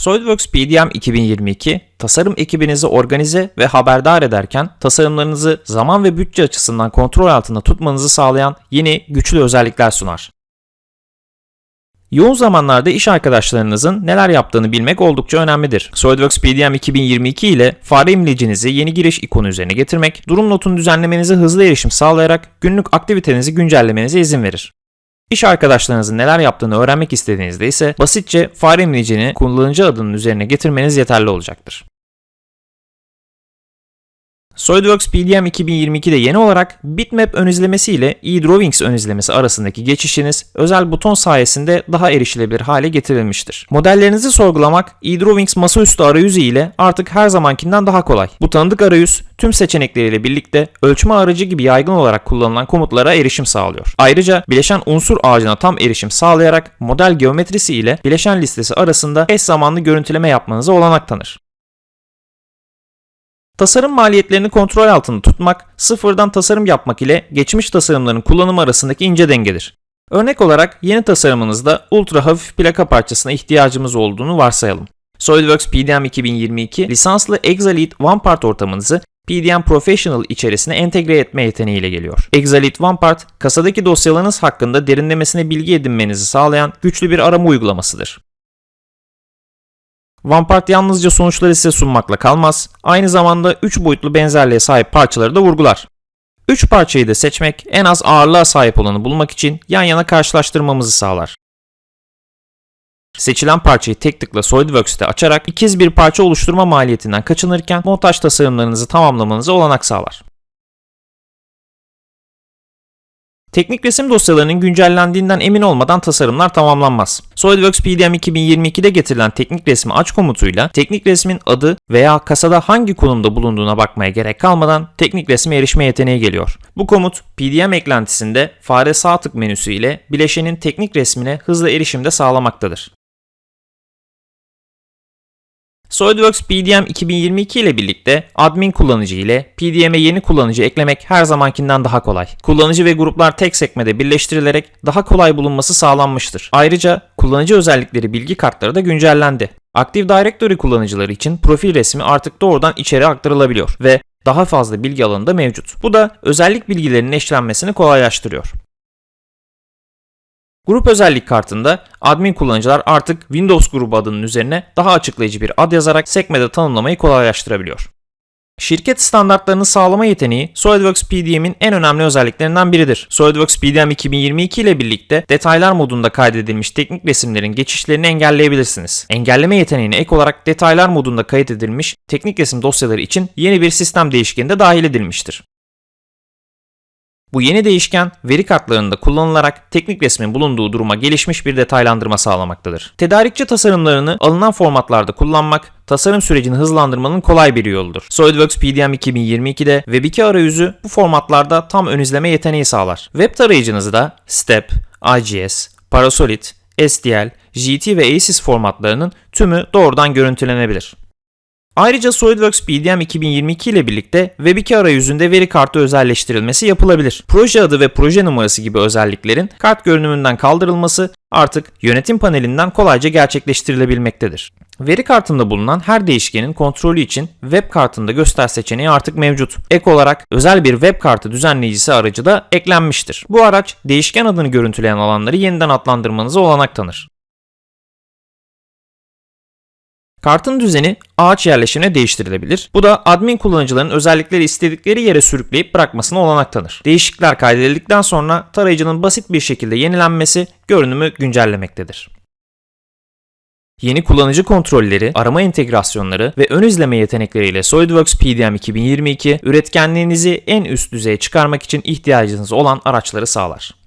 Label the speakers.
Speaker 1: SolidWorks PDM 2022, tasarım ekibinizi organize ve haberdar ederken tasarımlarınızı zaman ve bütçe açısından kontrol altında tutmanızı sağlayan yeni güçlü özellikler sunar. Yoğun zamanlarda iş arkadaşlarınızın neler yaptığını bilmek oldukça önemlidir. SolidWorks PDM 2022 ile fare imlecinizi yeni giriş ikonu üzerine getirmek, durum notunu düzenlemenize hızlı erişim sağlayarak günlük aktivitenizi güncellemenize izin verir. İş arkadaşlarınızın neler yaptığını öğrenmek istediğinizde ise basitçe fare imlecini kullanıcı adının üzerine getirmeniz yeterli olacaktır. SolidWorks PDM 2022'de yeni olarak Bitmap ön izlemesi ile eDrawings ön izlemesi arasındaki geçişiniz özel buton sayesinde daha erişilebilir hale getirilmiştir. Modellerinizi sorgulamak eDrawings masaüstü arayüzü ile artık her zamankinden daha kolay. Bu tanıdık arayüz tüm seçenekleriyle birlikte ölçme aracı gibi yaygın olarak kullanılan komutlara erişim sağlıyor. Ayrıca bileşen unsur ağacına tam erişim sağlayarak model geometrisi ile bileşen listesi arasında eş zamanlı görüntüleme yapmanıza olanak tanır. Tasarım maliyetlerini kontrol altında tutmak, sıfırdan tasarım yapmak ile geçmiş tasarımların kullanımı arasındaki ince dengedir. Örnek olarak yeni tasarımınızda ultra hafif plaka parçasına ihtiyacımız olduğunu varsayalım. SolidWorks PDM 2022 lisanslı Exalit One Part ortamınızı PDM Professional içerisine entegre etme yeteneğiyle geliyor. Exalit One Part, kasadaki dosyalarınız hakkında derinlemesine bilgi edinmenizi sağlayan güçlü bir arama uygulamasıdır. OnePart yalnızca sonuçları size sunmakla kalmaz, aynı zamanda 3 boyutlu benzerliğe sahip parçaları da vurgular. 3 parçayı da seçmek en az ağırlığa sahip olanı bulmak için yan yana karşılaştırmamızı sağlar. Seçilen parçayı tek tıkla SolidWorks'te açarak ikiz bir parça oluşturma maliyetinden kaçınırken montaj tasarımlarınızı tamamlamanıza olanak sağlar. Teknik resim dosyalarının güncellendiğinden emin olmadan tasarımlar tamamlanmaz. SolidWorks PDM 2022'de getirilen teknik resmi aç komutuyla teknik resmin adı veya kasada hangi konumda bulunduğuna bakmaya gerek kalmadan teknik resme erişme yeteneği geliyor. Bu komut PDM eklentisinde fare sağ tık menüsü ile bileşenin teknik resmine hızlı erişimde sağlamaktadır. SolidWorks PDM 2022 ile birlikte admin kullanıcı ile PDM'e yeni kullanıcı eklemek her zamankinden daha kolay. Kullanıcı ve gruplar tek sekmede birleştirilerek daha kolay bulunması sağlanmıştır. Ayrıca kullanıcı özellikleri bilgi kartları da güncellendi. Active Directory kullanıcıları için profil resmi artık doğrudan içeri aktarılabiliyor ve daha fazla bilgi alanında mevcut. Bu da özellik bilgilerinin eşlenmesini kolaylaştırıyor. Grup özellik kartında admin kullanıcılar artık Windows grubu adının üzerine daha açıklayıcı bir ad yazarak sekmede tanımlamayı kolaylaştırabiliyor. Şirket standartlarını sağlama yeteneği SolidWorks PDM'in en önemli özelliklerinden biridir. SolidWorks PDM 2022 ile birlikte detaylar modunda kaydedilmiş teknik resimlerin geçişlerini engelleyebilirsiniz. Engelleme yeteneğine ek olarak detaylar modunda kaydedilmiş teknik resim dosyaları için yeni bir sistem değişkeni de dahil edilmiştir. Bu yeni değişken veri kartlarında kullanılarak teknik resmin bulunduğu duruma gelişmiş bir detaylandırma sağlamaktadır. Tedarikçi tasarımlarını alınan formatlarda kullanmak tasarım sürecini hızlandırmanın kolay bir yoludur. SolidWorks PDM 2022'de Web2 arayüzü bu formatlarda tam ön izleme yeteneği sağlar. Web tarayıcınızı da Step, IGS, Parasolid, STL, GT ve ACES formatlarının tümü doğrudan görüntülenebilir. Ayrıca SolidWorks PDM 2022 ile birlikte Web2 arayüzünde veri kartı özelleştirilmesi yapılabilir. Proje adı ve proje numarası gibi özelliklerin kart görünümünden kaldırılması artık yönetim panelinden kolayca gerçekleştirilebilmektedir. Veri kartında bulunan her değişkenin kontrolü için web kartında göster seçeneği artık mevcut. Ek olarak özel bir web kartı düzenleyicisi aracı da eklenmiştir. Bu araç değişken adını görüntüleyen alanları yeniden adlandırmanıza olanak tanır. Kartın düzeni ağaç yerleşimine değiştirilebilir. Bu da admin kullanıcıların özellikleri istedikleri yere sürükleyip bırakmasına olanak tanır. Değişiklikler kaydedildikten sonra tarayıcının basit bir şekilde yenilenmesi görünümü güncellemektedir. Yeni kullanıcı kontrolleri, arama entegrasyonları ve ön izleme yetenekleriyle SolidWorks PDM 2022 üretkenliğinizi en üst düzeye çıkarmak için ihtiyacınız olan araçları sağlar.